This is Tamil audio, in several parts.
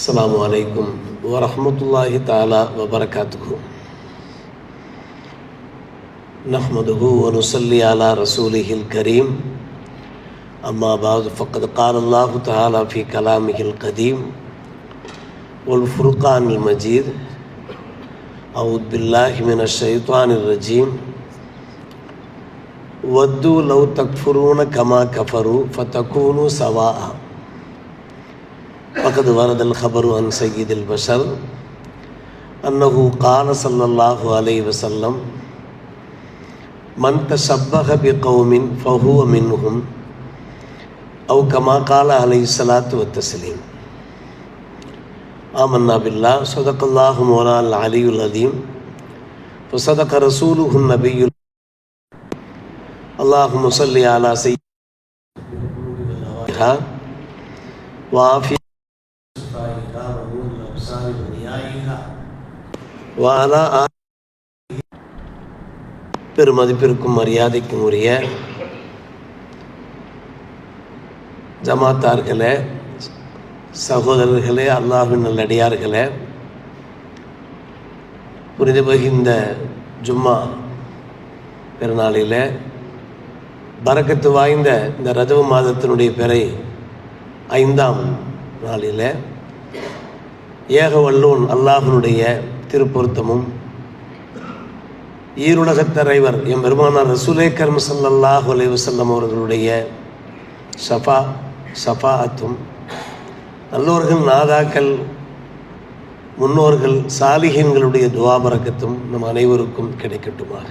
السلام عليكم ورحمة الله تعالى وبركاته. نحمده ونصلي على رسوله الكريم. أما بعد فقد قال الله تعالى في كلامه القديم والفرقان المجيد. أعوذ بالله من الشيطان الرجيم. ودوا لو تكفرون كما كفروا فتكونوا سواء. فقد ورد الخبر عن سيد البشر أنه قال صلى الله عليه وسلم من تشبه بقوم فهو منهم أو كما قال عليه الصلاة والتسليم. آمنا بالله صدق الله مولانا العلي العظيم وصدق رسوله النبي اللهم صل على سيدنا وعافية வாலா பெருமதிப்பிற்கும் மரியாதைக்கும் உரிய ஜமாத்தார்களே சகோதரர்களே அல்லாஹின் நல்லடியார்களே புனித பகிர்ந்த ஜும்மா பெருநாளில் பறக்கத்து வாய்ந்த இந்த ரஜவ மாதத்தினுடைய பிறை ஐந்தாம் நாளில் ஏக வல்லோன் அல்லாஹனுடைய திருப்பொருத்தமும். ஈருலக தலைவர் எம் பெருமானார் ரசூலே கர்ம சல்லாஹ் அலைவசல்லம் அவர்களுடைய சஃபா ஷஃபாத்தும் நல்லோர்கள் நாதாக்கள் முன்னோர்கள் சாலிகன்களுடைய துவாபரக்கத்தும் நம் அனைவருக்கும் கிடைக்கட்டுமாக.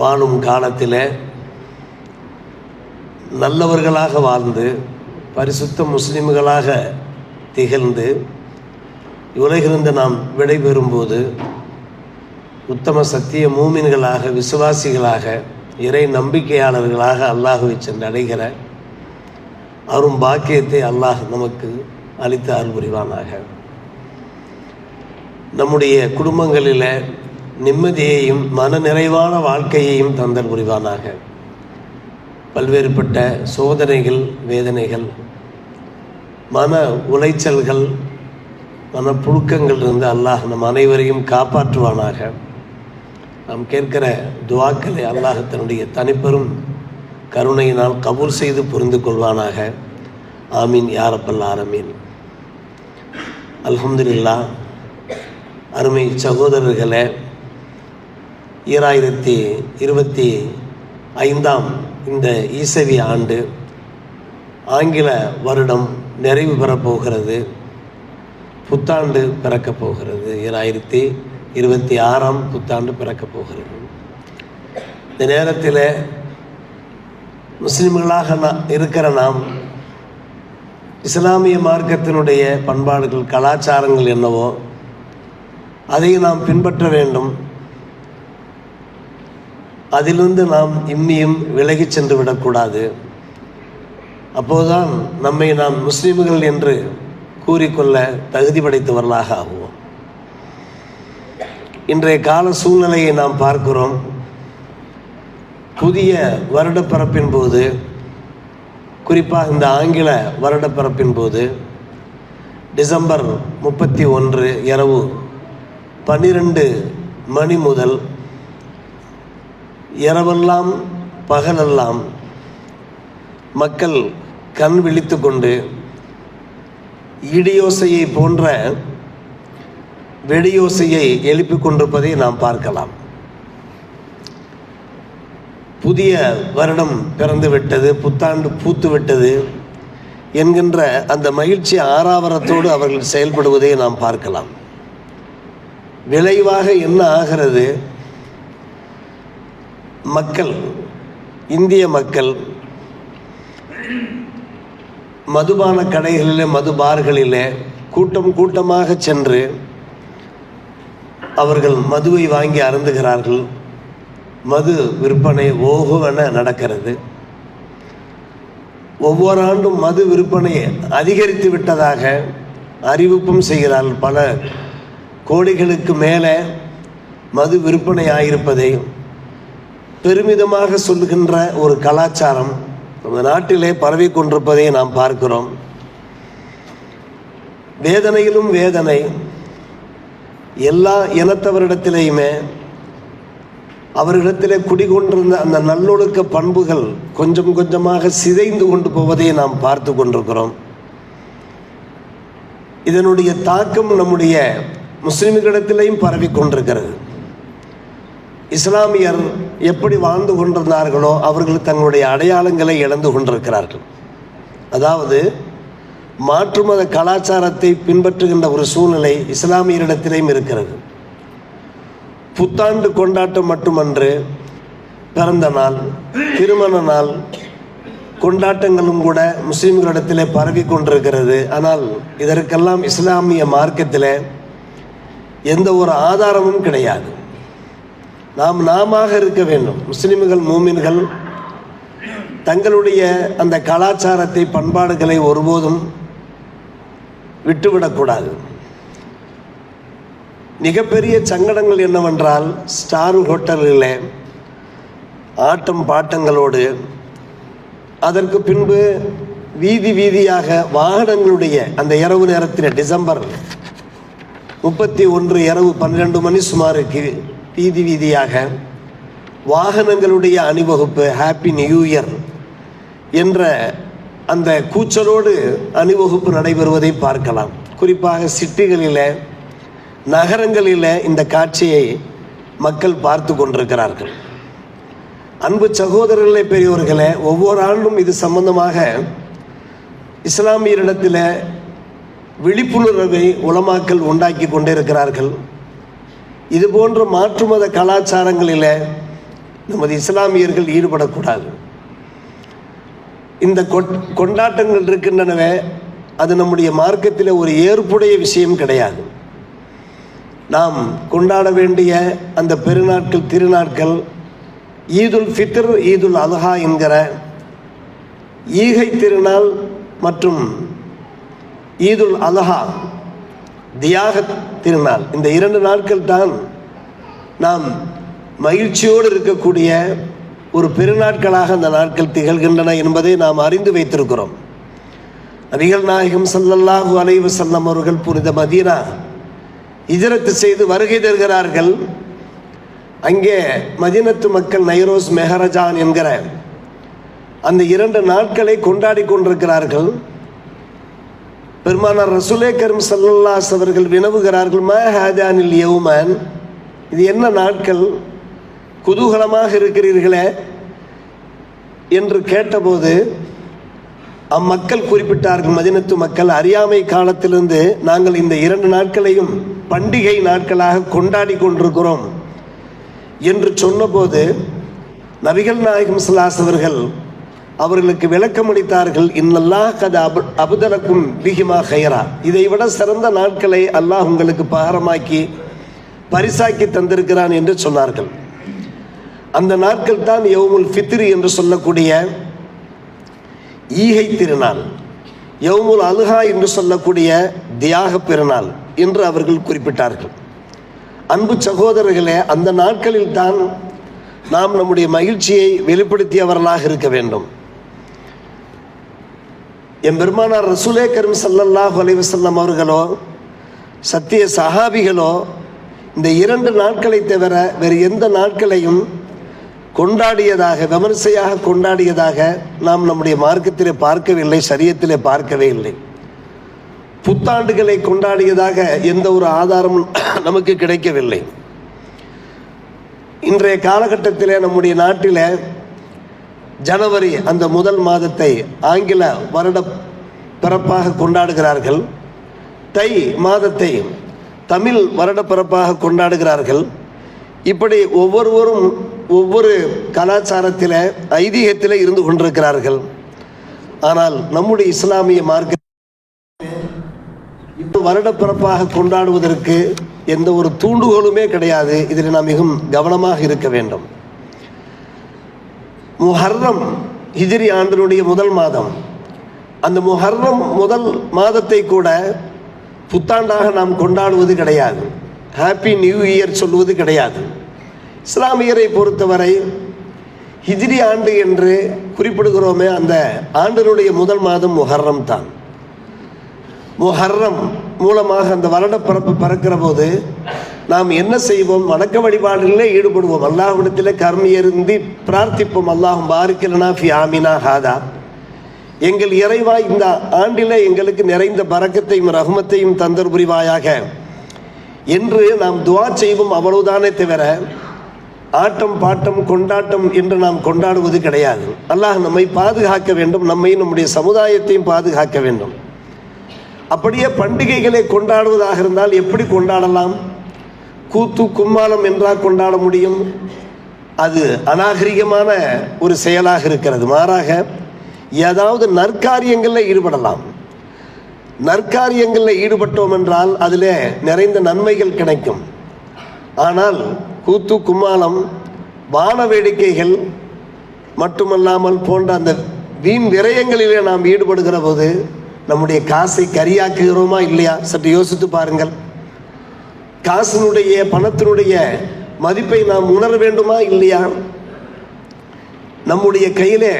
வாழும் காலத்தில் நல்லவர்களாக வாழ்ந்து பரிசுத்த முஸ்லிம்களாக திகழ்ந்து உலகிலிருந்து நாம் விடைபெறும்போது உத்தம சத்திய மூமின்களாக விசுவாசிகளாக இறை நம்பிக்கையாளர்களாக அல்லாஹுவை சென்றடைகிற அரும் பாக்கியத்தை அல்லாஹ் நமக்கு அளித்து அருள் புரிவானாக. நம்முடைய குடும்பங்களில் நிம்மதியையும் மன நிறைவான வாழ்க்கையையும் தந்தல் புரிவானாக. பல்வேறுபட்ட சோதனைகள் வேதனைகள் மன உளைச்சல்கள் மனப்புழுக்கங்கள் இருந்து அல்லாஹ் நம் அனைவரையும் காப்பாற்றுவானாக. நாம் கேட்கிற துவாக்களை அல்லாஹ் தன்னுடைய தனிப்பெரும் கருணையினால் கபூல் செய்து புரிந்து கொள்வானாக. ஆமீன் யாரப்பல் ஆரமீன் அல்ஹம்துல்லா அருமை சகோதரர்களே ஈராயிரத்தி இருபத்தி ஐந்தாம் இந்த ஈசவி ஆண்டு ஆங்கில வருடம் நிறைவு பெறப்போகிறது புத்தாண்டு பிறக்கப் போகிறது. ஈராயிரத்தி இருபத்தி ஆறாம் புத்தாண்டு பிறக்கப் போகிறது. இந்த நேரத்தில் முஸ்லிம்களாக நான் இருக்கிற நாம் இஸ்லாமிய மார்க்கத்தினுடைய பண்பாடுகள் கலாச்சாரங்கள் என்னவோ அதை நாம் பின்பற்ற வேண்டும். அதிலிருந்து நாம் இம்மியும் விலகி சென்று விடக்கூடாது. அப்போதுதான் நம்மை நாம் முஸ்லீம்கள் என்று கூறிக்கொள்ள தகுதி படைத்தவர்களாக ஆகுவோம். இன்றைய கால சூழ்நிலையை நாம் பார்க்கிறோம். புதிய வருடப்பரப்பின் போது குறிப்பாக இந்த ஆங்கில வருடப்பரப்பின் போது டிசம்பர் முப்பத்தி ஒன்று இரவு பன்னிரண்டு மணி முதல் இரவெல்லாம் பகலெல்லாம் மக்கள் கண் விழித்து கொண்டு இடியோசையை போன்ற வெடியோசையை எழுப்பி கொண்டிருப்பதை நாம் பார்க்கலாம். புதிய வருடம் பிறந்து விட்டது புத்தாண்டு பூத்து விட்டது என்கின்ற அந்த மகிழ்ச்சி ஆறாவரத்தோடு அவர்கள் செயல்படுவதை நாம் பார்க்கலாம். விளைவாக என்ன ஆகிறது? மக்கள் இந்திய மக்கள் மதுபான கடைகளில் மது பார்களில் கூட்டம் கூட்டமாக சென்று அவர்கள் மதுவை வாங்கி அருந்துகிறார்கள். மது விற்பனை ஓகுவென நடக்கிறது. ஒவ்வொரு ஆண்டும் மது விற்பனையை அதிகரித்து விட்டதாக அறிவிப்பும் செய்கிறார்கள். பல கோடிகளுக்கு மேலே மது விற்பனை ஆகியிருப்பதை பெருமிதமாக சொல்லுகின்ற ஒரு கலாச்சாரம் நமது நாட்டிலே பரவி கொண்டிருப்பதை நாம் பார்க்கிறோம். வேதனையிலும் வேதனை. எல்லா இனத்தவரிடத்திலேயுமே அவர்களிடத்திலே குடிகொண்டிருந்த அந்த நல்லொழுக்க பண்புகள் கொஞ்சம் கொஞ்சமாக சிதைந்து கொண்டு போவதை நாம் பார்த்து கொண்டிருக்கிறோம். இதனுடைய தாக்கம் நம்முடைய முஸ்லிம்களிடத்திலையும் பரவி கொண்டிருக்கிறது. இஸ்லாமியர் எப்படி வாழ்ந்து கொண்டிருந்தார்களோ அவர்கள் தங்களுடைய அடையாளங்களை இழந்து கொண்டிருக்கிறார்கள். அதாவது மாற்று மத கலாச்சாரத்தை பின்பற்றுகின்ற ஒரு சூழ்நிலை இஸ்லாமியரிடத்திலேயும் இருக்கிறது. புத்தாண்டு கொண்டாட்டம் மட்டுமன்று பிறந்த நாள் திருமண நாள் கொண்டாட்டங்களும் கூட முஸ்லீம்களிடத்திலே பரவி கொண்டிருக்கிறது. ஆனால் இதற்கெல்லாம் இஸ்லாமிய மார்க்கத்தில் எந்த ஒரு ஆதாரமும் கிடையாது. நாம் நாம இருக்க வேண்டும். முஸ்லிம்கள் மூமின்கள் தங்களுடைய அந்த கலாச்சாரத்தை பண்பாடுகளை ஒருபோதும் விட்டுவிடக்கூடாது. மிகப்பெரிய சங்கடங்கள் என்னவென்றால் ஸ்டார் ஹோட்டலில் ஆட்டம் பாட்டங்களோடு அதற்கு பின்பு வீதி வீதியாக வாகனங்களுடைய அந்த இரவு நேரத்தில் டிசம்பர் முப்பத்தி ஒன்று இரவு பன்னிரெண்டு மணி சுமாருக்கு வீதி வீதியாக வாகனங்களுடைய அணிவகுப்பு ஹாப்பி நியூ இயர் என்ற அந்த கூச்சலோடு அணிவகுப்பு நடைபெறுவதை பார்க்கலாம். குறிப்பாக சிட்டிகளில் நகரங்களில் இந்த காட்சியை மக்கள் பார்த்து கொண்டிருக்கிறார்கள். அன்பு சகோதரர்களே பெரியவர்களே ஒவ்வொரு ஆண்டும் இது சம்பந்தமாக இஸ்லாமியரிடத்தில் விழிப்புணர்வை உலமாக்கல் உண்டாக்கி கொண்டிருக்கிறார்கள். இது போன்ற மாற்று மத கலாச்சாரங்களில் நமது இஸ்லாமியர்கள் ஈடுபடக்கூடாது. இந்த கொண்டாட்டங்கள் இருக்கின்றனவே அது நம்முடைய மார்க்கத்தில் ஒரு ஏற்புடைய விஷயம் கிடையாது. நாம் கொண்டாட வேண்டிய அந்த பெருநாட்கள் திருநாட்கள் ஈதுல் ஃபித்ர் ஈதுல் அல்ஹா என்கிற ஈகை திருநாள் மற்றும் ஈதுல் அல்ஹா தியாக திருநாள் இந்த இரண்டு நாட்கள் தான் நாம் மகிழ்ச்சியோடு இருக்கக்கூடிய ஒரு பெருநாட்களாக அந்த நாட்கள் திகழ்கின்றன என்பதை நாம் அறிந்து வைத்திருக்கிறோம். நபிகள் நாயகம் சல்லல்லாஹு அலைவு செல்லம் அவர்கள் புனித மதீனா இஜரத்து செய்து வருகை தருகிறார்கள். அங்கே மதினத்து மக்கள் நைரோஸ் மெஹரஜான் என்கிற அந்த இரண்டு நாட்களை கொண்டாடி கொண்டிருக்கிறார்கள். பெருமானார் ரசுலே கரும் சல்லல்லாஸ் அவர்கள் வினவுகிறார்கள் ம ஹாஜானில் யவுமான் இது என்ன நாட்கள்? குதூகலமாக இருக்கிறீர்களே என்று கேட்டபோது அம்மக்கள் குறிப்பிட்டார்கள் மதினத்து மக்கள் அறியாமை காலத்திலிருந்து நாங்கள் இந்த இரண்டு நாட்களையும் பண்டிகை நாட்களாக கொண்டாடி கொண்டிருக்கிறோம் என்று சொன்னபோது நபிகள் நாயகம் சுல்லாஸ் அவர்கள் அவர்களுக்கு விளக்கமளித்தார்கள் இன்னல்லாஹ் கத அபு அபுதலக்கும் பிகிமா ஹைரா இதை விட சிறந்த நாட்களை அல்லாஹ் உங்களுக்கு பகரமாக்கி பரிசாக்கி தந்திருக்கிறான் என்று சொன்னார்கள். அந்த நாட்கள் தான் யவுமுல் ஃபித்ரி என்று சொல்லக்கூடிய ஈகை திருநாள் யவுமுல் அலுஹா என்று சொல்லக்கூடிய தியாக பெருநாள் என்று அவர்கள் குறிப்பிட்டார்கள். அன்பு சகோதரர்களே அந்த நாட்களில் தான் நாம் நம்முடைய மகிழ்ச்சியை வெளிப்படுத்தியவர்களாக இருக்க வேண்டும். என் பெருமானார் ரசூலே கரும் சல்லல்லாஹ் அலைவசல்லம் அவர்களோ சத்திய சஹாபிகளோ இந்த இரண்டு நாட்களை தவிர வேறு எந்த நாட்களையும் கொண்டாடியதாக விமர்சையாக கொண்டாடியதாக நாம் நம்முடைய மார்க்கத்திலே பார்க்கவில்லை சரியத்திலே பார்க்கவே இல்லை. புத்தாண்டுகளை கொண்டாடியதாக எந்த ஒரு ஆதாரமும் நமக்கு கிடைக்கவில்லை. இன்றைய காலகட்டத்தில் நம்முடைய நாட்டில் ஜனவரி அந்த முதல் மாதத்தை ஆங்கில வருட பிறப்பாக கொண்டாடுகிறார்கள். தை மாதத்தை தமிழ் வருட பிறப்பாக கொண்டாடுகிறார்கள். இப்படி ஒவ்வொருவரும் ஒவ்வொரு கலாச்சாரத்தில் ஐதீகத்தில் இருந்து கொண்டிருக்கிறார்கள். ஆனால் நம்முடைய இஸ்லாமிய மார்க்க இப்போ வருட பிறப்பாக கொண்டாடுவதற்கு எந்த ஒரு தூண்டுகோலுமே கிடையாது. இதில் நாம் மிகவும் கவனமாக இருக்க வேண்டும். முஹர்ரம் ஹிஜ்ரி ஆண்டினுடைய முதல் மாதம். அந்த முஹர்ரம் முதல் மாதத்தை கூட புத்தாண்டாக நாம் கொண்டாடுவது கிடையாது. ஹாப்பி நியூ இயர் சொல்வது கிடையாது. இஸ்லாமியரை பொறுத்தவரை ஹிஜ்ரி ஆண்டு என்று குறிப்பிடுகிறோமே அந்த ஆண்டினுடைய முதல் மாதம் முஹர்ரம் தான். முஹர்ரம் மூலமாக அந்த வருடப்பிறப்பு பறக்கிற போது நாம் என்ன செய்வோம்? வணக்க வழிபாடுகளிலே ஈடுபடுவோம். அல்லாஹ்விடத்தில் கர்மியருந்தி பிரார்த்திப்போம். அல்லாஹும் பாரிக்கலனா ஃபி ஆமினா ஹாதா. எங்கள் இறைவா இந்த ஆண்டில் எங்களுக்கு நிறைந்த பறக்கத்தையும் ரகுமத்தையும் தந்தர் புரிவாயாக. என்று நாம் துவா செய்வோம். அவ்வளவுதானே தவிர ஆட்டம் பாட்டம் கொண்டாட்டம் என்று நாம் கொண்டாடுவது கிடையாது. அல்லாஹ் நம்மை பாதுகாக்க வேண்டும். நம்மை நம்முடைய சமுதாயத்தையும் பாதுகாக்க வேண்டும். அப்படியே பண்டிகைகளை கொண்டாடுவதாக இருந்தால் எப்படி கொண்டாடலாம்? கூத்து கும்மாளம் என்றால் கொண்டாட முடியும். அது அநாகரிகமான ஒரு செயலாக இருக்கிறது. மாறாக ஏதாவது நற்காரியங்களில் ஈடுபடலாம். நற்காரியங்களில் ஈடுபட்டோம் என்றால் அதில் நிறைந்த நன்மைகள் கிடைக்கும். ஆனால் கூத்து கும்மாளம் வான வேடிக்கைகள் மட்டுமல்லாமல் போன்ற அந்த வீண் விரயங்களிலே நாம் ஈடுபடுகிற போது நம்முடைய காசை கரியாக்குகிறோமா இல்லையா? சற்று யோசித்து பாருங்கள். காசினுடைய பணத்தினுடைய மதிப்பை நாம் உணர வேண்டுமா இல்லையா? நம்முடைய கையில்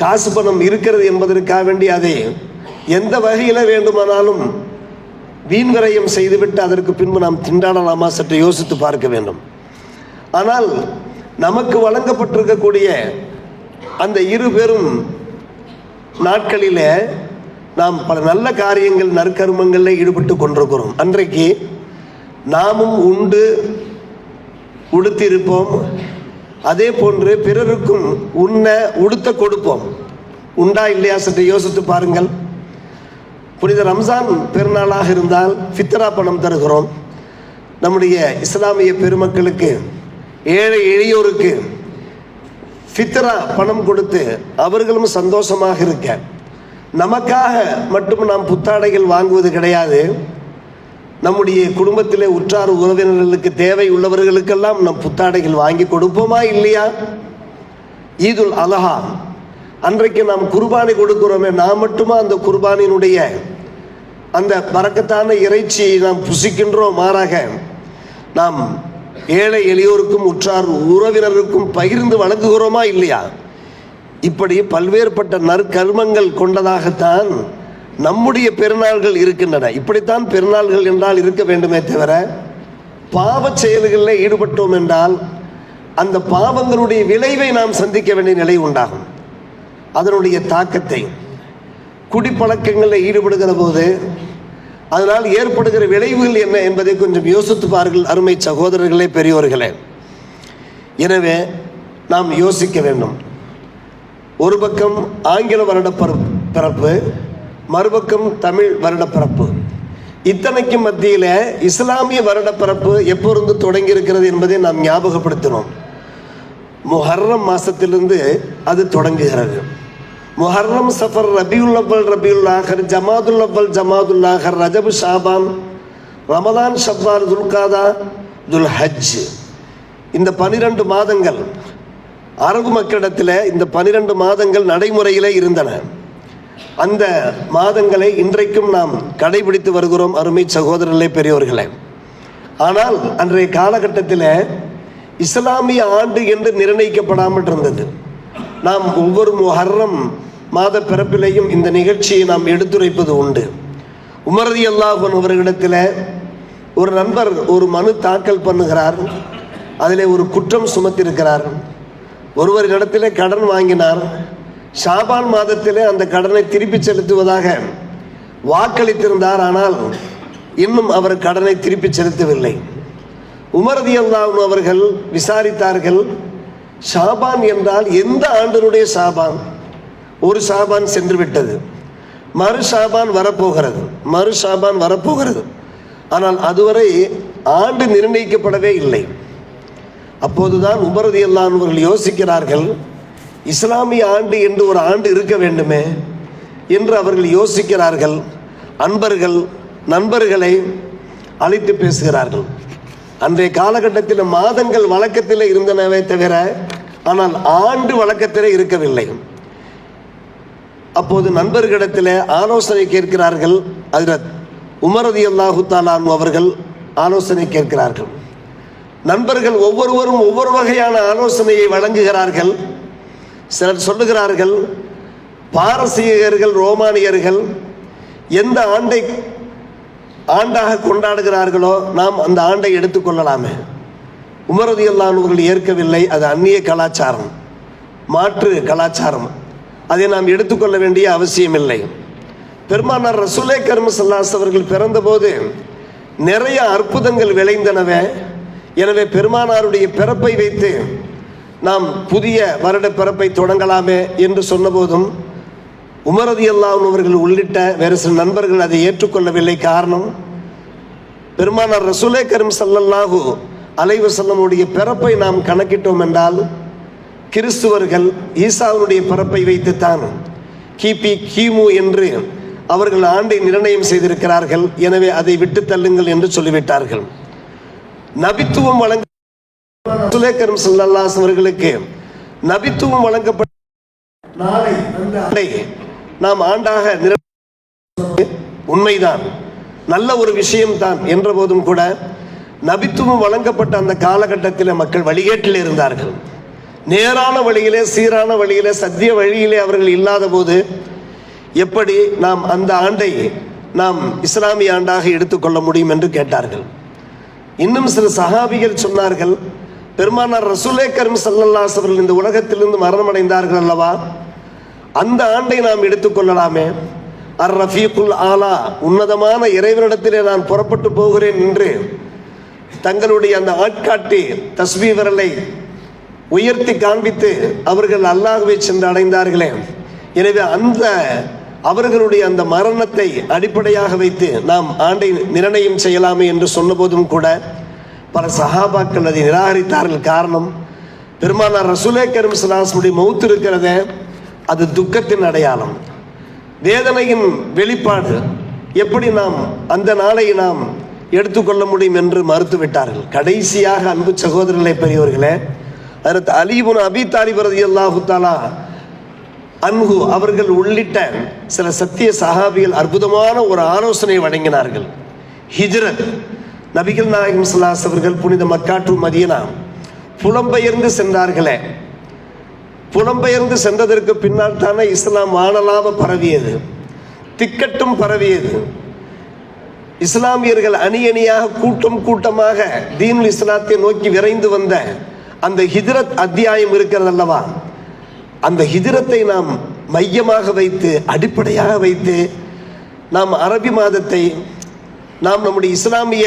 காசு பணம் இருக்கிறது என்பதற்காக வேண்டி அதை எந்த வகையில் வேண்டுமானாலும் வீண் விரயம் செய்துவிட்டு அதற்கு பின்பு நாம் திண்டாடலாமா சற்று யோசித்து பார்க்க வேண்டும். ஆனால் நமக்கு வழங்கப்பட்டிருக்கக்கூடிய அந்த இரு பெரும் நாட்களிலே நாம் பல நல்ல காரியங்கள் நற்கருமங்களில் ஈடுபட்டு கொண்டிருக்கிறோம். அன்றைக்கு நாமும் உண்டு உடுத்திருப்போம். அதே போன்று பிறருக்கும் உண்ண உடுத்த கொடுப்போம். உண்டா இல்லையா சற்று யோசித்து பாருங்கள். புனித ரம்ஜான் பெருநாளாக இருந்தால் ஃபித்ரா பணம் தருகிறோம். நம்முடைய இஸ்லாமிய பெருமக்களுக்கு ஏழை எளியோருக்கு ஃபித்ரா பணம் கொடுத்து அவர்களும் சந்தோஷமாக இருக்க. நமக்காக மட்டும் நாம் புத்தாடைகள் வாங்குவது கிடையாது. நம்முடைய குடும்பத்திலே உற்றார் உறவினர்களுக்கு தேவை உள்ளவர்களுக்கெல்லாம் நம் புத்தாடைகள் வாங்கி கொடுப்போமா இல்லையா? ஈதுல் அலஹா. அன்றைக்கு நாம் குர்பானி கொடுக்கிறோமே நாம் மட்டுமா அந்த குர்பானினுடைய அந்த பறக்கத்தான இறைச்சியை நாம் புசிக்கின்றோம் மாறாக நாம் ஏழை எளியோருக்கும் உற்றார் உறவினருக்கும் பகிர்ந்து வழங்குகிறோமா இல்லையா? இப்படி பல்வேறுபட்ட நற்கர்மங்கள் கொண்டதாகத்தான் நம்முடைய பெருநாள்கள் இருக்கின்றன. இப்படித்தான் பெருநாள்கள் என்றால் இருக்க வேண்டுமே தவிர பாவச் செயல்களில் ஈடுபட்டோம் என்றால் அந்த பாவங்களுடைய விளைவை நாம் சந்திக்க வேண்டிய நிலை உண்டாகும். அதனுடைய தாக்கத்தை குடிப்பழக்கங்களில் ஈடுபடுகிற போது அதனால் ஏற்படுகிற விளைவுகள் என்ன என்பதை கொஞ்சம் யோசித்து அருமை சகோதரர்களே பெரியோர்களே. எனவே நாம் யோசிக்க வேண்டும். ஒரு பக்கம் ஆங்கில வருட பிறப்பு மறுபக்கம் தமிழ் வருடப்பிறப்பு. இத்தனைக்கு இத்தனைக்கும் மத்தியில் இஸ்லாமிய வருடப்பிறப்பு எப்போருந்து தொடங்கி இருக்கிறது என்பதை நாம் ஞாபகப்படுத்தினோம். முஹர்ரம் மாதத்திலிருந்து அது தொடங்குகிறது. முஹர்ரம் சஃபர் ரபியுல் ரபியுல்லாஹர் ஜமாதுல்லபல் ஜமாதுல்லாஹர் ரஜபு ஷாபான் ரமதான் ஷஃபார் துல்காதா துல் ஹஜ் இந்த பனிரெண்டு மாதங்கள் அரபு மக்களிடத்தில் இந்த பனிரெண்டு மாதங்கள் நடைமுறையிலே இருந்தன. அந்த மாதங்களை இன்றைக்கும் நாம் கடைபிடித்து வருகிறோம் அருமை சகோதரர்களே பெரியவர்களே ஆனால் அன்றைய காலகட்டத்தில் இஸ்லாமிய ஆண்டு என்று நிர்ணயிக்கப்படாமல் இருந்தது. நாம் ஒவ்வொரு முஹர்ரம் மாத பிறப்பிலையும் இந்த நிகழ்ச்சியை நாம் எடுத்துரைப்பது உண்டு. உமரதி அல்லாஹன் அவர்களிடத்தில் ஒரு நண்பர் ஒரு மனு தாக்கல் பண்ணுகிறார். அதில் ஒரு குற்றம் சுமத்திருக்கிறார். ஒருவரிடத்தில் கடன் வாங்கினார். ஷாபான் மாதத்திலே அந்த கடனை திருப்பி செலுத்துவதாக வாக்களித்திருந்தார். ஆனால் இன்னும் அவர் கடனை திருப்பி செலுத்தவில்லை. உமரதி அல்லாவும் அவர்கள் விசாரித்தார்கள் ஷாபான் என்றால் எந்த ஆண்டினுடைய ஷாபான்? ஒரு ஷாபான் சென்று விட்டது மறு ஷாபான் வரப்போகிறது. மறு ஷாபான் வரப்போகிறது. ஆனால் அதுவரை ஆண்டு நிர்ணயிக்கப்படவே இல்லை. அப்போதுதான் உமரதி அல்லாஹர்கள் யோசிக்கிறார்கள் இஸ்லாமிய ஆண்டு என்று ஒரு ஆண்டு இருக்க வேண்டுமே என்று அவர்கள் யோசிக்கிறார்கள். அன்பர்கள் நண்பர்களை அழைத்து பேசுகிறார்கள். அன்றைய காலகட்டத்தில் மாதங்கள் வழக்கத்தில் இருந்தனவே தவிர ஆனால் ஆண்டு வழக்கத்திலே இருக்கவில்லை. அப்போது நண்பர்களிடத்தில் ஆலோசனை கேட்கிறார்கள். அதில் உமரதி அல்லாஹு தாலான் அவர்கள் ஆலோசனை கேட்கிறார்கள். நண்பர்கள் ஒவ்வொருவரும் ஒவ்வொரு வகையான ஆலோசனையை வழங்குகிறார்கள். சிலர் சொல்லுகிறார்கள் பாரசீகர்கள் ரோமானியர்கள் எந்த ஆண்டை ஆண்டாக கொண்டாடுகிறார்களோ நாம் அந்த ஆண்டை எடுத்துக்கொள்ளலாமே உமரதி அல்லானவர்கள் ஏற்கவில்லை அது அந்நிய கலாச்சாரம் மாற்று கலாச்சாரம். அதை நாம் எடுத்துக்கொள்ள வேண்டிய அவசியமில்லை பெருமானார் ரசூலே கர்மசல்லாஸ் அவர்கள் பிறந்தபோது நிறைய அற்புதங்கள் விளைந்தனவே. எனவே பெருமானாருடைய பிறப்பை வைத்து நாம் புதிய வருட பிறப்பை தொடங்கலாமே என்று சொன்னபோதும் உமரதி அல்லாஹ் அவர்கள் உள்ளிட்ட வேறு சில நண்பர்கள் அதை ஏற்றுக்கொள்ளவில்லை காரணம் பெருமானார் ரசூலே கரும் சல்லல்லாஹு அலைவு செல்லமுடைய பிறப்பை நாம் கணக்கிட்டோம் என்றால் கிறிஸ்துவர்கள் ஈசாவுடைய பிறப்பை வைத்துத்தான் கிபி கிமு என்று அவர்கள் ஆண்டை நிர்ணயம் செய்திருக்கிறார்கள். எனவே அதை விட்டு தள்ளுங்கள் என்று சொல்லிவிட்டார்கள். நபித்துவம் வழங்க சுலேக்கரம் சல்லல்லாஸ் அவர்களுக்கு நபித்துவம் வழங்கப்பட்ட நாளை நாம் ஆண்டாக நிர உண்மைதான். நல்ல ஒரு விஷயம்தான் என்ற போதும் கூட நபித்துவம் வழங்கப்பட்ட அந்த காலகட்டத்தில் மக்கள் வழிகேட்டில் இருந்தார்கள். நேரான வழியிலே சீரான வழியிலே சத்திய வழியிலே அவர்கள் இல்லாத போது எப்படி நாம் அந்த ஆண்டை நாம் இஸ்லாமிய ஆண்டாக எடுத்துக்கொள்ள முடியும் என்று கேட்டார்கள். இன்னும் சில சகாபிகள் சொன்னார்கள் பெருமானார் ரசூலே கரும் சல்லல்லாஸ் அவர்கள் இந்த உலகத்திலிருந்து மரணமடைந்தார்கள் அல்லவா? அந்த ஆண்டை நாம் எடுத்துக்கொள்ளலாமே அர் ரஃபீக்குல் ஆலா உன்னதமான இறைவனிடத்திலே நான் புறப்பட்டு போகிறேன் என்று தங்களுடைய அந்த ஆட்காட்டி தஸ்பீ விரலை உயர்த்தி காண்பித்து அவர்கள் அல்லாஹ்வை சென்று அடைந்தார்களே. எனவே அந்த அவர்களுடைய அந்த மரணத்தை அடிப்படையாக வைத்து நாம் ஆண்டை நிர்ணயம் செய்யலாமே என்று சொன்னபோதும் கூட பல சஹாபாக்கள் அதை நிராகரித்தார்கள். காரணம் பெருமானார் ரசுலே கரும் சலாசனுடைய மௌத்து இருக்கிறத அது துக்கத்தின் அடையாளம். வேதனையின் வெளிப்பாடு எப்படி நாம் அந்த நாளை நாம் எடுத்துக்கொள்ள முடியும் என்று மறுத்துவிட்டார்கள் கடைசியாக அன்பு சகோதரர்களை பெரியவர்களே அதற்கு அலிபுன் அபி தாலிபரதி அல்லாஹு தாலா அன்ஹு அவர்கள் உள்ளிட்ட சில சத்திய சஹாபிகள் அற்புதமான ஒரு ஆலோசனை வழங்கினார்கள். ஹிஜ்ரத் நபிகள் நாயகம் சுல்லாஸ் அவர்கள் புனித மக்காற்று மதியனா புலம்பெயர்ந்து சென்றார்களே. புலம்பெயர்ந்து சென்றதற்கு பின்னால் தானே இஸ்லாம் வானலாவ பரவியது திக்கட்டும் பரவியது. இஸ்லாமியர்கள் அணி அணியாக கூட்டம் கூட்டமாக தீனுல் இஸ்லாத்தை நோக்கி விரைந்து வந்த அந்த ஹிஜ்ரத் அத்தியாயம் இருக்கிறது அல்லவா? அந்த ஹிஜ்ரத்தை நாம் மையமாக வைத்து அடிப்படையாக வைத்து நாம் அரபி மாதத்தை நாம் நம்முடைய இஸ்லாமிய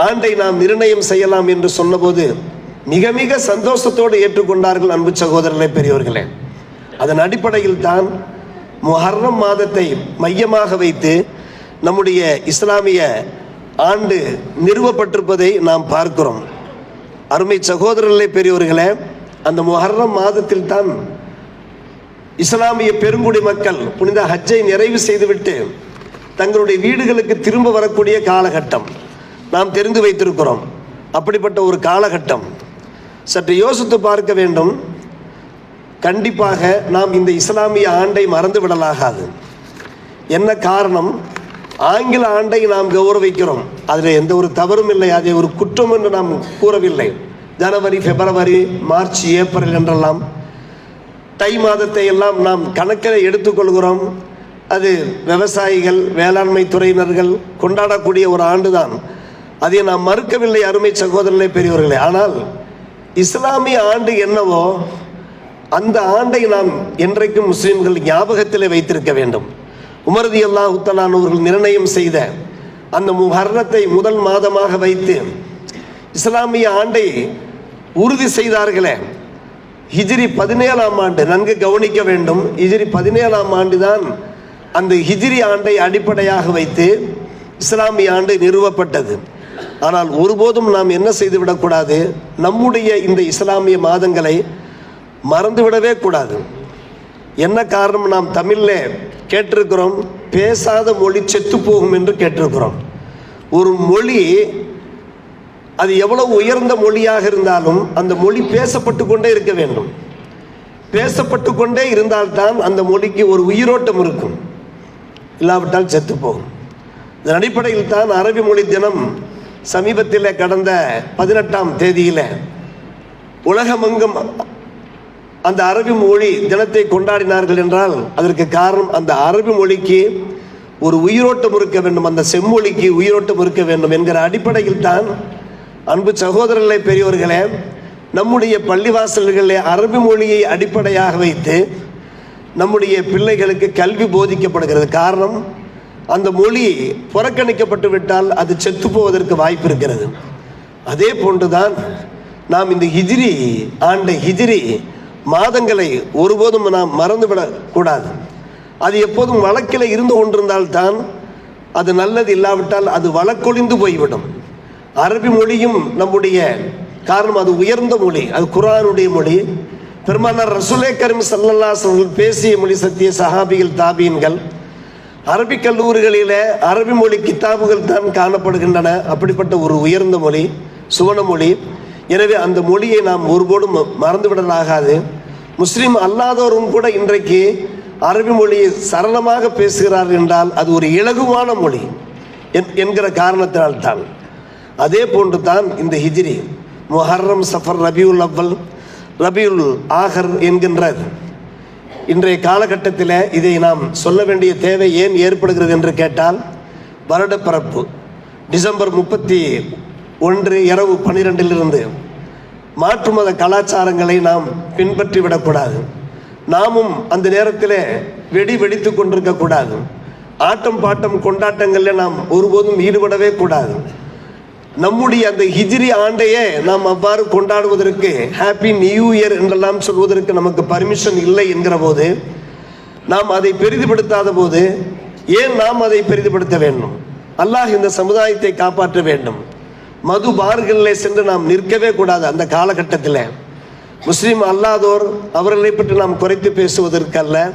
ஆண்டை நாம் நிர்ணயம் செய்யலாம் என்று சொன்னபோது மிக மிக சந்தோஷத்தோடு ஏற்றுக்கொண்டார்கள் அன்பு சகோதரர்களே பெரியவர்களே அதன் அடிப்படையில் தான் முஹர்ரம் மாதத்தை மையமாக வைத்து நம்முடைய இஸ்லாமிய ஆண்டு நிறுவப்பட்டிருப்பதை நாம் பார்க்கிறோம். அருமை சகோதரர்களே பெரியவர்களே அந்த முஹர்ரம் மாதத்தில் தான் இஸ்லாமிய பெருங்குடி மக்கள் புனித ஹஜ்ஜை நிறைவு செய்துவிட்டு தங்களுடைய வீடுகளுக்கு திரும்ப வரக்கூடிய காலகட்டம் நாம் தெரிந்து வைத்திருக்கிறோம். அப்படிப்பட்ட ஒரு காலகட்டம். சற்று யோசித்து பார்க்க வேண்டும். கண்டிப்பாக நாம் இந்த இஸ்லாமிய ஆண்டை மறந்து விடலாகாது. என்ன காரணம்? ஆங்கில ஆண்டை நாம் கௌரவிக்கிறோம். அதில் எந்த ஒரு தவறும் இல்லை. அதை ஒரு குற்றம் என்று நாம் கூறவில்லை. ஜனவரி பிப்ரவரி மார்ச் ஏப்ரல் என்றெல்லாம் தை மாதத்தை எல்லாம் நாம் கணக்கில் எடுத்துக்கொள்கிறோம். அது விவசாயிகள் வேளாண்மை துறையினர்கள் கொண்டாடக்கூடிய ஒரு ஆண்டுதான். அதை நாம் மறுக்கவில்லை அருமை சகோதரர்களே பெரியவர்களே ஆனால் இஸ்லாமிய ஆண்டு என்னவோ அந்த ஆண்டை நாம் என்றைக்கும் முஸ்லிம்கள் ஞாபகத்திலே வைத்திருக்க வேண்டும். உமரதி அல்லாஹ் உத்தலான் அவர்கள் நிர்ணயம் செய்த அந்த முஹர்ரத்தை முதல் மாதமாக வைத்து இஸ்லாமிய ஆண்டை உறுதி செய்தார்களே. ஹிஜ்ரி பதினேழாம் ஆண்டு நன்கு கவனிக்க வேண்டும். ஹிஜிரி பதினேழாம் ஆண்டு தான் அந்த ஹிஜ்ரி ஆண்டை அடிப்படையாக வைத்து இஸ்லாமிய ஆண்டு நிறுவப்பட்டது. ஆனால் ஒருபோதும் நாம் என்ன செய்துவிடக்கூடாது? நம்முடைய இந்த இஸ்லாமிய மாதங்களை மறந்துவிடவே கூடாது. என்ன காரணம்? நாம் தமிழில் கேட்டிருக்கிறோம் பேசாத மொழி செத்து போகும் என்று கேட்டிருக்கிறோம். ஒரு மொழி அது எவ்வளவு உயர்ந்த மொழியாக இருந்தாலும் அந்த மொழி பேசப்பட்டு கொண்டே இருக்க வேண்டும். பேசப்பட்டு கொண்டே இருந்தால்தான் அந்த மொழிக்கு ஒரு உயிரோட்டம் இருக்கும். இல்லாவிட்டால் செத்துப்போம். இதன் அடிப்படையில் தான் அரபி மொழி தினம் சமீபத்தில் கடந்த பதினெட்டாம் தேதியில் உலகமெங்கும் அந்த அரபி மொழி தினத்தை கொண்டாடினார்கள் என்றால் அதற்கு காரணம் அந்த அரபி மொழிக்கு ஒரு உயிரோட்டம் இருக்க வேண்டும் அந்த செம்மொழிக்கு உயிரோட்டம் இருக்க வேண்டும் என்கிற அடிப்படையில் தான் அன்பு சகோதரர்களே பெரியோர்களே நம்முடைய பள்ளிவாசல்களில் அரபி மொழியை அடிப்படையாக வைத்து நம்முடைய பிள்ளைகளுக்கு கல்வி போதிக்கப்படுகிறது. காரணம் அந்த மொழி புறக்கணிக்கப்பட்டு விட்டால் அது செத்து போவதற்கு வாய்ப்பு இருக்கிறது. அதே போன்றுதான் நாம் இந்த ஹிஜிரி ஆண்ட ஹிஜிரி மாதங்களை ஒருபோதும் நாம் மறந்துவிடக்கூடாது. அது எப்போதும் வழக்கில் இருந்து கொண்டிருந்தால்தான் அது நல்லது இல்லாவிட்டால் அது வழக்கொழிந்து போய்விடும். அரபி மொழியும் நம்முடைய காரணம் அது உயர்ந்த மொழி அது குரானுடைய மொழி. பெருமானார் ரசுலே கரீம் சல்லல்லாஸ் அவர்கள் பேசிய மொழி சத்திய சஹாபிகள் தாபீன்கள் அரபி கல்லூரிகளில் அரபி மொழி கித்தாபுகள் தான் காணப்படுகின்றன. அப்படிப்பட்ட ஒரு உயர்ந்த மொழி சுவன மொழி. எனவே அந்த மொழியை நாம் ஒருபோடும் மறந்துவிடலாகாது. முஸ்லீம் அல்லாதவரும் கூட இன்றைக்கு அரபி மொழியை சரளமாக பேசுகிறார் என்றால் அது ஒரு இலகுவான மொழி என்- என்கிற காரணத்தினால்தான். அதே போன்று தான் இந்த ஹிஜ்ரி முஹர்ரம் சஃபர் ரபியுல் அவ்வல் ரபியுல் ஆகர் என்கின்றார். இன்றைய காலகட்டத்தில் இதை நாம் சொல்ல வேண்டிய தேவை ஏன் ஏற்படுகிறது என்று கேட்டால் வருடப்பிறப்பு டிசம்பர் முப்பத்தி ஒன்று இரவு பன்னிரெண்டிலிருந்து மாற்று மத கலாச்சாரங்களை நாம் பின்பற்றி விடக்கூடாது. நாமும் அந்த நேரத்தில் வெடி வெடித்து கொண்டிருக்கக்கூடாது. ஆட்டம் பாட்டம் கொண்டாட்டங்களில் நாம் ஒருபோதும் ஈடுபடவே கூடாது. நம்முடைய அந்த ஹிஜ்ரி ஆண்டையே நாம் அவ்வாறு கொண்டாடுவதற்கு ஹாப்பி நியூ இயர் என்றெல்லாம் சொல்வதற்கு நமக்கு பர்மிஷன் இல்லை என்கிற போது நாம் அதை பெரிதுபடுத்தாத போது ஏன் நாம் அதை பெரிதுபடுத்த வேண்டும்? அல்லாஹ் இந்த சமுதாயத்தை காப்பாற்ற வேண்டும். மது பார்களில் சென்று நாம் நிற்கவே கூடாது அந்த காலகட்டத்தில். முஸ்லீம் அல்லாதோர் அவர்களை பற்றி நாம் குறைத்து பேசுவதற்கல்ல.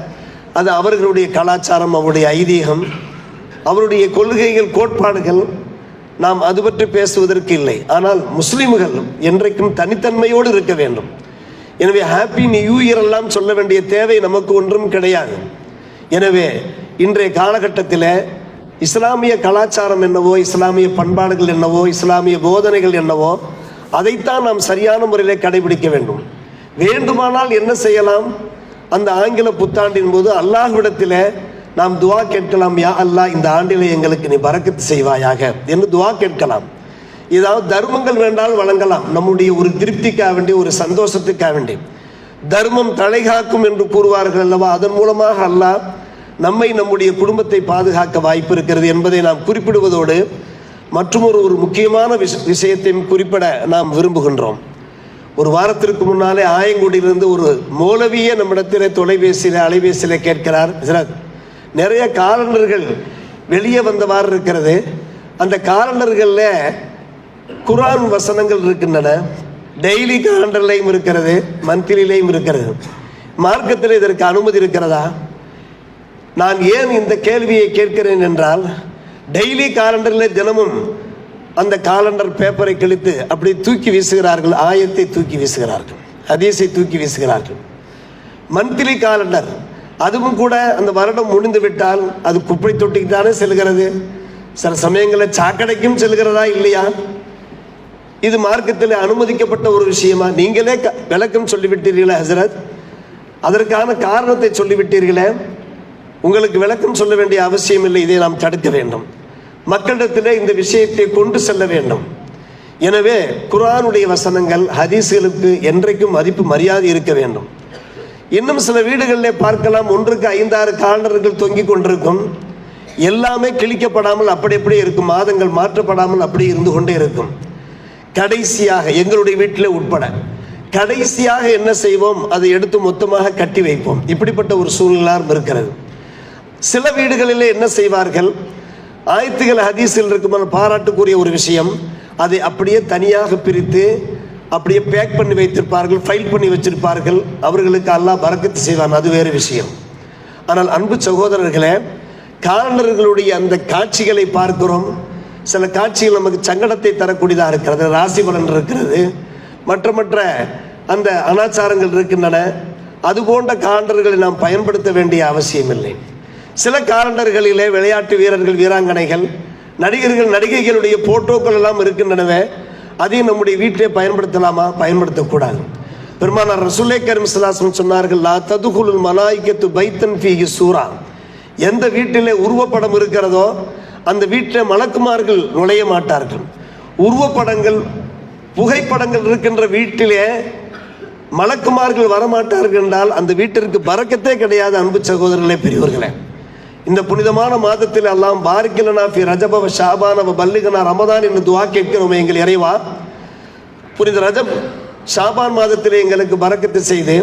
அது அவர்களுடைய கலாச்சாரம் அவருடைய ஐதீகம் அவருடைய கொள்கைகள் கோட்பாடுகள் நாம் அது பற்றி பேசுவதற்கு இல்லை. ஆனால் முஸ்லிம்கள் என்றைக்கும் தனித்தன்மையோடு இருக்க வேண்டும். எனவே ஹாப்பி நியூ இயர் எல்லாம் சொல்ல வேண்டிய தேவை நமக்கு ஒன்றும் கிடையாது. எனவே இன்றைய காலகட்டத்தில் இஸ்லாமிய கலாச்சாரம் என்னவோ இஸ்லாமிய பண்பாடுகள் என்னவோ இஸ்லாமிய போதனைகள் என்னவோ அதைத்தான் நாம் சரியான முறையில் கடைபிடிக்க வேண்டும். வேண்டுமானால் என்ன செய்யலாம்? அந்த ஆங்கில புத்தாண்டின் போது அல்லாஹ்விடத்தில் நாம் துவா கேட்கலாம் யா அல்லாஹ் இந்த ஆண்டிலே எங்களுக்கு நீ பறக்கத்து செய்வாயாக என்று துவா கேட்கலாம். ஏதாவது தர்மங்கள் வேண்டால் வழங்கலாம். நம்முடைய ஒரு திருப்திக்காக வேண்டி ஒரு சந்தோஷத்துக்காக வேண்டி. தர்மம் தலைகாக்கும் என்று கூறுவார்கள் அல்லவா? அதன் மூலமாக அல்லாஹ் நம்மை நம்முடைய குடும்பத்தை பாதுகாக்க வாய்ப்பு இருக்கிறது என்பதை நாம் குறிப்பிடுவதோடு மற்றொரு ஒரு முக்கியமான விஷ விஷயத்தையும் குறிப்பிட நாம் விரும்புகின்றோம். ஒரு வாரத்திற்கு முன்னாலே ஆயங்குடியிலிருந்து ஒரு மௌலவியே நம்மிடத்தில் தொலைபேசியில் அலைபேசியில் கேட்கிறார் நிறைய காலண்டர்கள் வெளியே வந்தவாறு இருக்கிறது. அந்த காலண்டர்களில் குரான் வசனங்கள் இருக்கின்றன. டெய்லி காலண்டர்லையும் இருக்கிறது மந்த்லிலையும் இருக்கிறது. மார்க்கத்தில் இதற்கு அனுமதி இருக்கிறதா? நான் ஏன் இந்த கேள்வியை கேட்கிறேன் என்றால் டெய்லி காலண்டரில் தினமும் அந்த காலண்டர் பேப்பரை கிழித்து அப்படி தூக்கி வீசுகிறார்கள் ஆயத்தை தூக்கி வீசுகிறார்கள் ஹதீஸை தூக்கி வீசுகிறார்கள். மந்த்லி காலண்டர் அதுவும் கூட அந்த வருடம் முடிந்து விட்டால் அது குப்பை தொட்டிக்கு தானே செல்கிறது? சில சமயங்களில் சாக்கடைக்கும் செல்கிறதா இல்லையா? இது மார்க்கத்தில் அனுமதிக்கப்பட்ட ஒரு விஷயமா? நீங்களே க- விளக்கம் சொல்லிவிட்டீர்களே ஹசரத். அதற்கான காரணத்தை சொல்லிவிட்டீர்களே. உங்களுக்கு விளக்கம் சொல்ல வேண்டிய அவசியம் இல்லை. இதை நாம் தடுக்க வேண்டும். மக்களிடத்தில் இந்த விஷயத்தை கொண்டு செல்ல வேண்டும். எனவே குரானுடைய வசனங்கள் ஹதீஸ்களுக்கு என்றைக்கும் மதிப்பு மரியாதை இருக்க வேண்டும். இன்னும் சில வீடுகளிலே பார்க்கலாம். ஒன்றுக்கு ஐந்தாறு காலண்டர்கள் தொங்கிக் கொண்டிருக்கும். எல்லாமே கிழிக்கப்படாமல் அப்படி அப்படியே இருக்கும். மாதங்கள் மாற்றப்படாமல் அப்படி இருந்து கொண்டே இருக்கும். கடைசியாக எங்களுடைய வீட்டில் உட்பட கடைசியாக என்ன செய்வோம்? அதை எடுத்து மொத்தமாக கட்டி வைப்போம். இப்படிப்பட்ட ஒரு சூழ்நிலாம் இருக்கிறது. சில வீடுகளிலே என்ன செய்வார்கள்? ஆயத்துகள் ஹதீஸில் இருக்குமான பாராட்டுக்குரிய ஒரு விஷயம். அதை அப்படியே தனியாக பிரித்து அப்படியே பேக் பண்ணி வைத்திருப்பார்கள் ஃபைல் பண்ணி வச்சிருப்பார்கள். அவர்களுக்கு அல்லாஹ் பறக்கத்து செய்வான். அது வேறு விஷயம். ஆனால் அன்பு சகோதரர்களே காரணர்களுடைய அந்த காட்சிகளை பார்க்கிறோம். சில காட்சிகள் நமக்கு சங்கடத்தை தரக்கூடியதாக இருக்கிறது ராசி பலன் இருக்கிறது. மற்ற மற்ற அந்த அனாச்சாரங்கள் இருக்கின்றன. அது போன்ற காலண்டர்களை நாம் பயன்படுத்த வேண்டிய அவசியமில்லை சில காலண்டர்களிலே விளையாட்டு வீரர்கள் வீராங்கனைகள் நடிகர்கள் நடிகைகளுடைய போட்டோக்கள் எல்லாம் இருக்கின்றனவே. அதையும் நம்முடைய வீட்டிலே பயன்படுத்தலாமா? பயன்படுத்தக்கூடாது. பெருமானார் ரசுல்லே கரீம் சிலாசன் சொன்னார்கள்லா சொன்னார்கள் லா ததுகுலுல் மலாயிகத்து பைத்தன் ஃபி சூரா. எந்த வீட்டிலே உருவப்படம் இருக்கிறதோ அந்த வீட்டில் மலக்குமார்கள் நுழைய மாட்டார்கள். உருவப்படங்கள் புகைப்படங்கள் இருக்கின்ற வீட்டிலே மலக்குமார்கள் வரமாட்டார்கள் என்றால் அந்த வீட்டிற்கு பறக்கத்தே கிடையாது அன்பு சகோதரர்களே பெரியவர்களே இந்த புனிதமான மாதத்தில் எல்லாம் பாரிக்கலனா ஃபி ரஜபவ ஷாபானவ பல்லிகனா ரமதான் என்று துவா கேட்கிறோம் எங்கள் இறைவா. புனித ரஜப் ஷாபான் மாதத்தில் எங்களுக்கு பறக்கத்து செய்து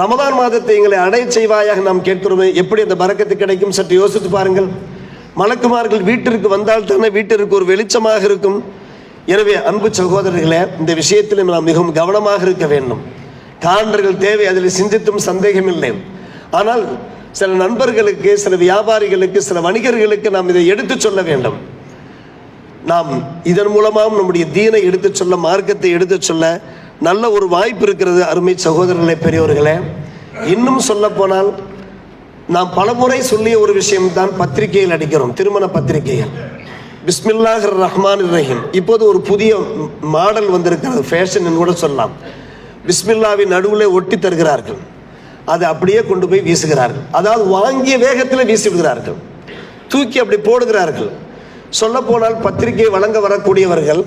ரமதான் மாதத்தை எங்களை அடைய செய்வாயாக நாம் கேட்கிறோமே. எப்படி அந்த பறக்கத்து கிடைக்கும்? சற்று யோசித்து பாருங்கள். மலக்குமார்கள் வீட்டிற்கு வந்தால் தானே வீட்டிற்கு ஒரு வெளிச்சமாக இருக்கும். எனவே அன்பு சகோதரர்களே இந்த விஷயத்தில் நாம் மிகவும் கவனமாக இருக்க வேண்டும். காண்டர்கள் தேவை அதில் சிந்தித்தும் சந்தேகமில்லை. ஆனால் சில நண்பர்களுக்கு சில வியாபாரிகளுக்கு சில வணிகர்களுக்கு நாம் இதை எடுத்துச் சொல்ல வேண்டும். நாம் இதன் மூலமாகவும் நம்முடைய தீனை எடுத்துச் சொல்ல மார்க்கத்தை எடுத்துச் சொல்ல நல்ல ஒரு வாய்ப்பு இருக்கிறது அருமை சகோதரர்களே பெரியவர்களே இன்னும் சொல்ல போனால் நாம் பலமுறை சொல்லிய ஒரு விஷயம்தான் பத்திரிகையில் அடிக்கிறோம் திருமண பத்திரிகைகள் பிஸ்மில்லாஹ் ரஹ்மான் ரஹீம் இப்போது ஒரு புதிய மாடல் வந்திருக்கிறது ஃபேஷன் கூட சொல்லலாம். பிஸ்மில்லாவின் நடுவில் ஒட்டி தருகிறார்கள். அதை அப்படியே கொண்டு போய் வீசுகிறார்கள். அதாவது வாங்கிய வேகத்தில் வீசி விடுகிறார்கள் தூக்கி அப்படி போடுகிறார்கள். சொல்ல போனால் பத்திரிகை வழங்க வரக்கூடியவர்கள்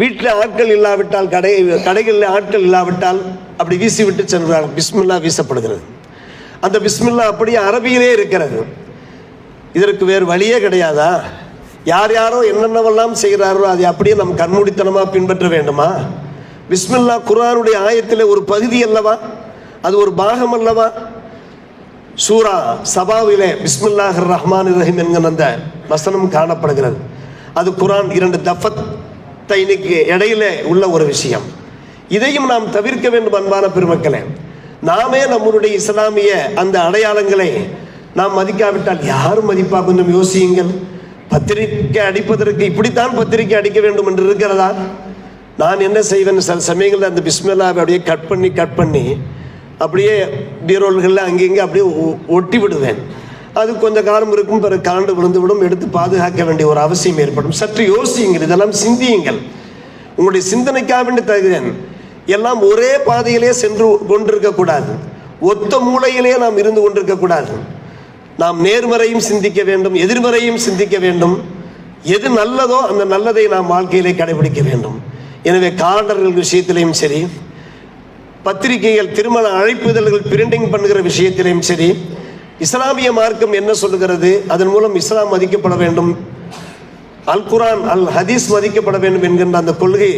வீட்டில் ஆட்கள் இல்லாவிட்டால் கடை கடைகளில் ஆட்கள் இல்லாவிட்டால் அப்படி வீசி விட்டு சென்றார்கள் பிஸ்மில்லா வீசப்படுகிறது. அந்த பிஸ்மில்லா அப்படியே அரபியிலே இருக்கிறது. இதற்கு வேறு வழியே கிடையாதா? யார் யாரோ என்னென்னவெல்லாம் செய்கிறாரோ அதை அப்படியே நம் கண்மூடித்தனமாக பின்பற்ற வேண்டுமா? பிஸ்மில்லா குரானுடைய ஆயத்தில் ஒரு பகுதி அல்லவா? அது ஒரு பாகம் அல்லவா? சூரா சபாவிலே பிஸ்மில்லாஹ் ரஹ்மான் ரஹீம் என்கிற அந்த வசனம் காணப்படுகிறது. அது குரான் இரண்டு தஃபத் தைனுக்கு இடையில உள்ள ஒரு விஷயம். இதையும் நாம் தவிர்க்க வேண்டும் அன்பான பெருமக்களே. நாமே நம்மளுடைய இஸ்லாமிய அந்த அடையாளங்களை நாம் மதிக்காவிட்டால் யாரும் மதிப்பா? கொஞ்சம் யோசியுங்கள். பத்திரிக்கை அடிப்பதற்கு இப்படித்தான் பத்திரிக்கை அடிக்க வேண்டும் என்று இருக்கிறதா? நான் என்ன செய்வேன்? சில சமயங்களில் அந்த பிஸ்மில்லாவை அப்படியே கட் பண்ணி கட் பண்ணி அப்படியே பீரோல்களில் அங்கங்கே அப்படியே ஒ- ஒட்டி விடுவேன். அது கொஞ்ச காலம் இருக்கும் பிறகு காண்டு விழுந்து விடும் எடுத்து பாதுகாக்க வேண்டிய ஒரு அவசியம் ஏற்படும். சற்று யோசியுங்கள் இதெல்லாம் சிந்தியுங்கள். உங்களுடைய சிந்தனைக்காக வேண்டி தருகிறேன். எல்லாம் ஒரே பாதையிலே சென்று கொண்டிருக்கக்கூடாது ஒத்த மூளையிலே நாம் இருந்து கொண்டிருக்கக்கூடாது நாம் நேர்மறையும் சிந்திக்க வேண்டும் எதிர்மறையும் சிந்திக்க வேண்டும். எது நல்லதோ அந்த நல்லதை நாம் வாழ்க்கையிலே கடைபிடிக்க வேண்டும். எனவே காலண்டர்கள் விஷயத்திலையும் சரி பத்திரிகைகள் திருமண அழைப்புதல்கள் பிரிண்டிங் பண்ணுகிற விஷயத்திலையும் சரி இஸ்லாமிய மார்க்கம் என்ன சொல்லுகிறது? அதன் மூலம் இஸ்லாம் மதிக்கப்பட வேண்டும். அல் குரான் அல் ஹதீஸ் மதிக்கப்பட வேண்டும் என்கின்ற அந்த கொள்கை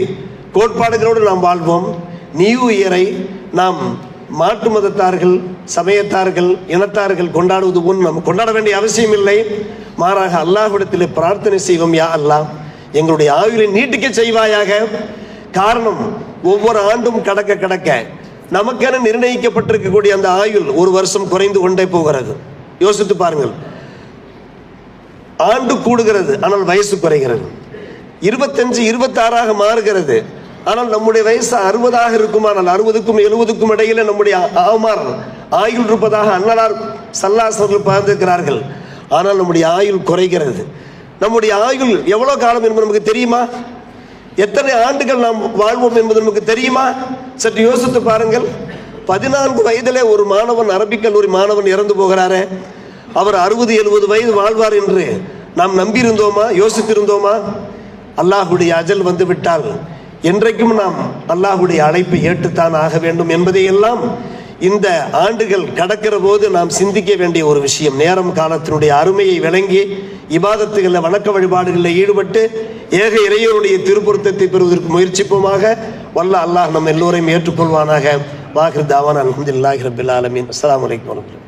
கோட்பாடுகளோடு நாம் வாழ்வோம். நியூ இயரை நாம் மாட்டு மதத்தார்கள் சமயத்தார்கள் இனத்தார்கள் கொண்டாடுவது போல் நாம் கொண்டாட வேண்டிய அவசியம் இல்லை மாறாக அல்லாஹ்விடத்தில் பிரார்த்தனை செய்வோம் யா அல்லாஹ். எங்களுடைய ஆயுளை நீட்டிக்க செய்வாயாக. காரணம் ஒவ்வொரு ஆண்டும் கடக்க கடக்க நமக்கென நிர்ணயிக்கப்பட்டிருக்கக்கூடிய அந்த ஆயுள் ஒரு வருஷம் குறைந்து கொண்டே போகிறது. யோசித்து பாருங்கள். ஆண்டு கூடுகிறது ஆனால் வயசு குறைகிறது. இருபத்தஞ்சு இருபத்தாறாக மாறுகிறது. ஆனால் நம்முடைய வயசு அறுபதாக இருக்குமானால் அறுபதுக்கும் எழுபதுக்கும் இடையில நம்முடைய ஆமார் ஆயுள் இருப்பதாக அன்னலார் சல்லாசர்கள் பார்த்திருக்கிறார்கள். ஆனால் நம்முடைய ஆயுள் குறைகிறது. நம்முடைய ஆயுள் எவ்வளோ காலம் என்பது நமக்கு தெரியுமா? எத்தனை ஆண்டுகள் நாம் வாழ்வோம் என்பது நமக்கு தெரியுமா? சற்று யோசித்து பாருங்கள். பதினான்கு வயதிலே ஒரு மாணவன் அரபிக் கல்லூரி மாணவன் இறந்து போகிறாரே. அவர் அறுபது எழுபது வயது வாழ்வார் என்று நாம் நம்பியிருந்தோமா? யோசித்திருந்தோமா? அல்லாஹுடைய அஜல் வந்து விட்டால் என்றைக்கும் நாம் அல்லாஹுடைய அழைப்பை ஏற்றுத்தான் ஆக வேண்டும் என்பதையெல்லாம் இந்த ஆண்டுகள் கடக்கிற போது நாம் சிந்திக்க வேண்டிய ஒரு விஷயம். நேரம் காலத்தினுடைய அருமையை விளங்கி இபாதத்துகளில் வணக்க வழிபாடுகளில் ஈடுபட்டு ஏக இறைவனுடைய திருப்பொருத்தத்தை பெறுவதற்கு முயற்சிப்போமாக. வல்ல அல்லாஹ் நம் எல்லோரையும் ஏற்றுக்கொள்வானாக. வாகிர் தாவான் அலமதுல்லாஹி ரபில் ஆலமின். அஸ்லாம் வலைக்கம் வரமத்துல